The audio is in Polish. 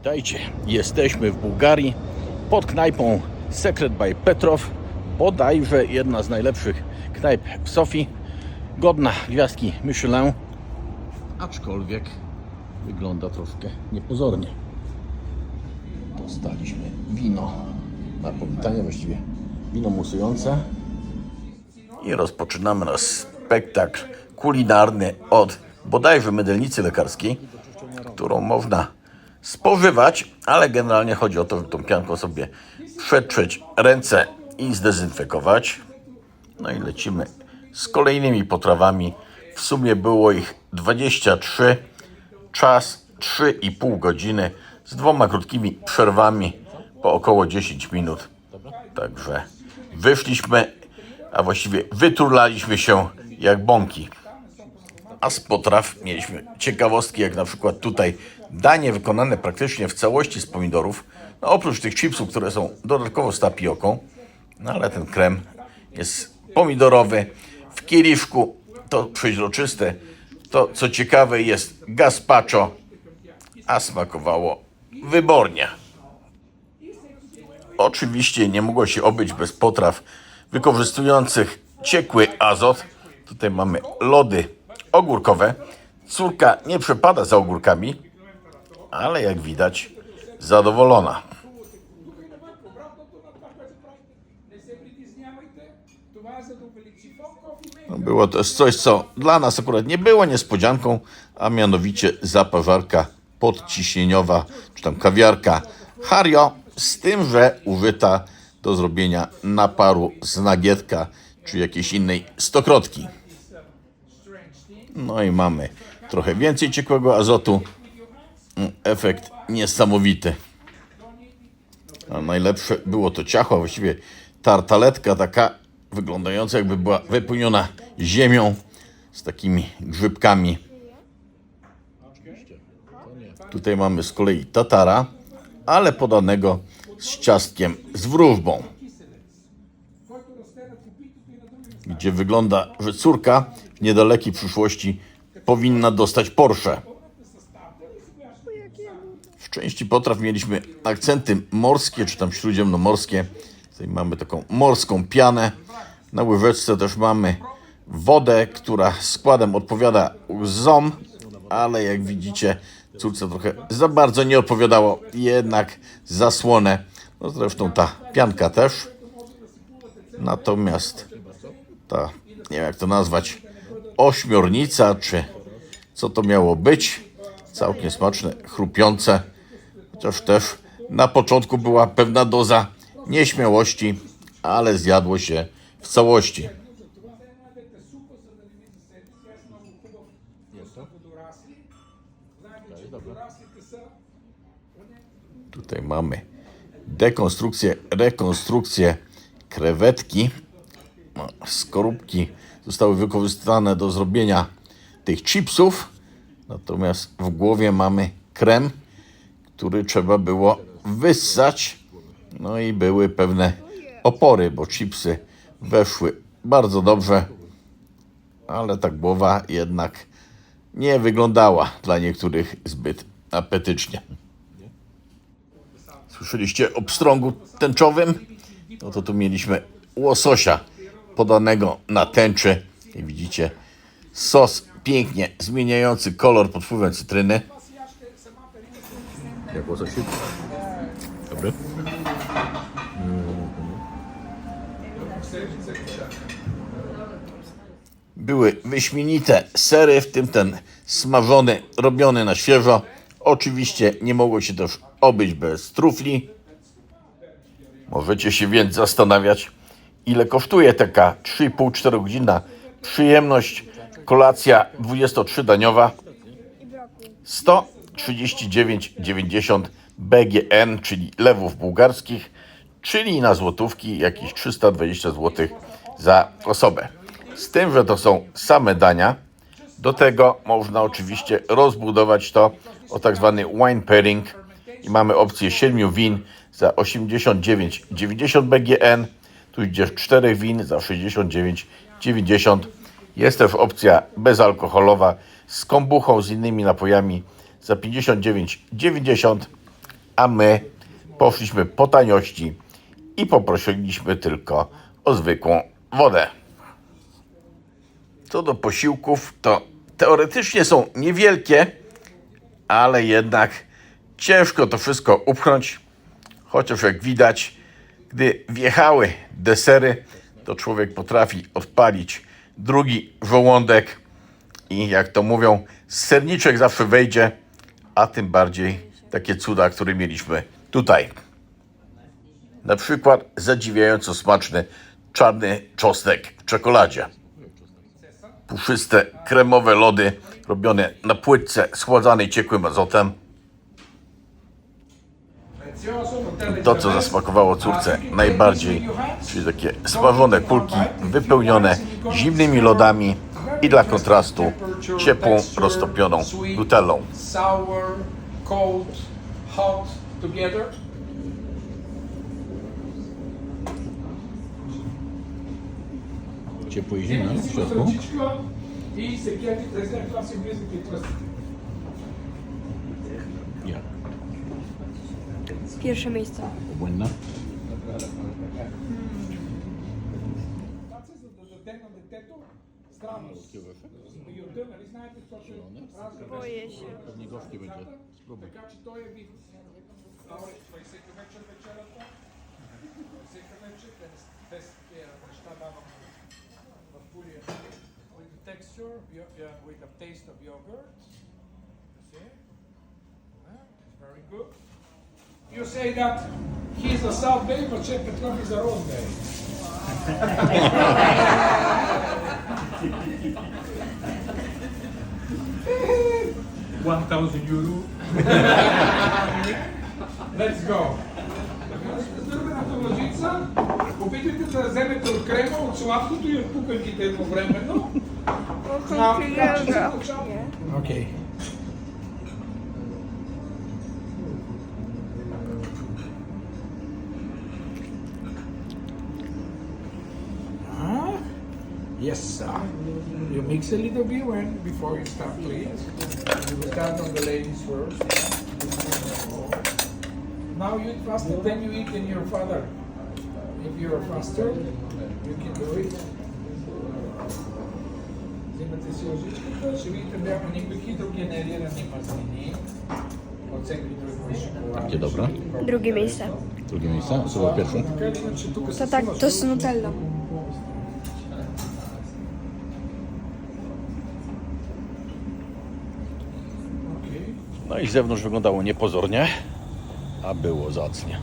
Witajcie, jesteśmy w Bułgarii pod knajpą Secret by Petrow. Bodajże jedna z najlepszych knajp w Sofii. Godna gwiazdki Michelin, aczkolwiek wygląda troszkę niepozornie. Dostaliśmy wino na powitanie, właściwie wino musujące. I rozpoczynamy nasz spektakl kulinarny od bodajże mydelnicy lekarskiej, którą można spożywać, ale generalnie chodzi o to, żeby tą pianką sobie przetrzeć ręce i zdezynfekować. No i lecimy z kolejnymi potrawami. W sumie było ich 23, czas 3,5 godziny z dwoma krótkimi przerwami po około 10 minut. Także wyszliśmy, a właściwie wyturlaliśmy się jak bąki. A z potraw mieliśmy ciekawostki, jak na przykład tutaj danie wykonane praktycznie w całości z pomidorów. No oprócz tych chipsów, które są dodatkowo z tapioką, no ale ten krem jest pomidorowy. W kieliszku to przeźroczyste. To co ciekawe jest gazpacho, a smakowało wybornie. Oczywiście nie mogło się obyć bez potraw wykorzystujących ciekły azot. Tutaj mamy lody ogórkowe. Córka nie przepada za ogórkami, ale jak widać zadowolona. No, Było to coś, co dla nas akurat nie było niespodzianką, a mianowicie zaparzarka podciśnieniowa, czy tam kawiarka Hario, z tym, że użyta do zrobienia naparu z nagietka, czy jakiejś innej stokrotki. No i mamy trochę więcej ciekłego azotu. Efekt niesamowity. A najlepsze było to ciacho, właściwie tartaletka taka wyglądająca jakby była wypełniona ziemią z takimi grzybkami. Tutaj mamy z kolei tatara, ale podanego z ciastkiem z wróżbą. Gdzie wygląda, że córka w niedalekiej przyszłości powinna dostać Porsche. W części potraw mieliśmy akcenty morskie, czy tam śródziemnomorskie. Tutaj mamy taką morską pianę. Na łyżeczce też mamy wodę, która składem odpowiada łzom, ale jak widzicie, córce trochę za bardzo nie odpowiadało, jednak zasłonę. No zresztą ta pianka też. Natomiast ta, nie wiem jak to nazwać, ośmiornica, czy co to miało być. Całkiem smaczne, chrupiące. Chociaż też na początku była pewna doza nieśmiałości, ale zjadło się w całości. Tutaj mamy dekonstrukcję, rekonstrukcję krewetki. No, Skorupki zostały wykorzystane do zrobienia tych chipsów. Natomiast w głowie mamy krem, który trzeba było wyssać. No i były pewne opory, bo chipsy weszły bardzo dobrze, ale ta głowa jednak nie wyglądała dla niektórych zbyt apetycznie. Słyszeliście o pstrągu tęczowym? No to tu mieliśmy łososia podanego na tęczy. I widzicie sos pięknie zmieniający kolor pod wpływem cytryny. Jak łososiu? Dobry. Były wyśmienite sery, w tym ten smażony, robiony na świeżo. Oczywiście nie mogło się też obyć bez trufli. Możecie się więc zastanawiać, ile kosztuje taka 3,5-4 godzina przyjemność, kolacja 23-daniowa. 139,90 BGN, czyli lewów bułgarskich, czyli na złotówki jakieś 320 zł za osobę. Z tym, że to są same dania. Do tego można oczywiście rozbudować to o tak zwany wine pairing i mamy opcję 7 win za 89,90 BGN, tu idzie 4 win za 69,90. Jest też opcja bezalkoholowa z kombuchą, z innymi napojami za 59,90. a my poszliśmy po taniości i poprosiliśmy tylko o zwykłą wodę. Co do posiłków, to teoretycznie są niewielkie, ale jednak ciężko to wszystko upchnąć. Chociaż jak widać, gdy wjechały desery, to człowiek potrafi odpalić drugi żołądek i jak to mówią, serniczek zawsze wejdzie, a tym bardziej takie cuda, które mieliśmy tutaj. Na przykład zadziwiająco smaczny czarny czosnek w czekoladzie. Puszyste, kremowe lody robione na płytce schładzanej ciekłym azotem. To, co zasmakowało córce najbardziej, czyli takie smażone kulki wypełnione zimnymi lodami i dla kontrastu ciepłą, roztopioną together. Ciepło i e inglesa que trouxe. Pierwsze miejsce. Płynna. Tacy do do tego do teto, strano. I od tego, ali знаете, to się razne Boję się. Pewnie gorzkie będzie. Spróbuj. Така че той е вид. Добре, той всеки вечер вечерата. Всеки вечер без, без тия неща давам в пулия. With the texture, yo- yeah, with the taste of yogurt. You see? Yeah, it's very good. You say that he's a South Bay, but Chef Petrov is a Rose Bay. One thousand euro. Let's go. Зробена лъжица, опитайте да вземете от крема, от сладкото и от пуканките едновременно. Окей. Yes, sir. You mix a little bit when before you start, please. You start on the ladies first. Now you eat faster than you eat in your father. If you're faster, you can do it. Взимате си лъжичката, ще видите бяха никакви хидрогенерирани мазнини. От всеки друг шоколад. Gdzie dobra? Drugie miejsce. Drugie miejsce? Co było pierwsze? Така или иначе, No i z zewnątrz wyglądało niepozornie, a było zacnie.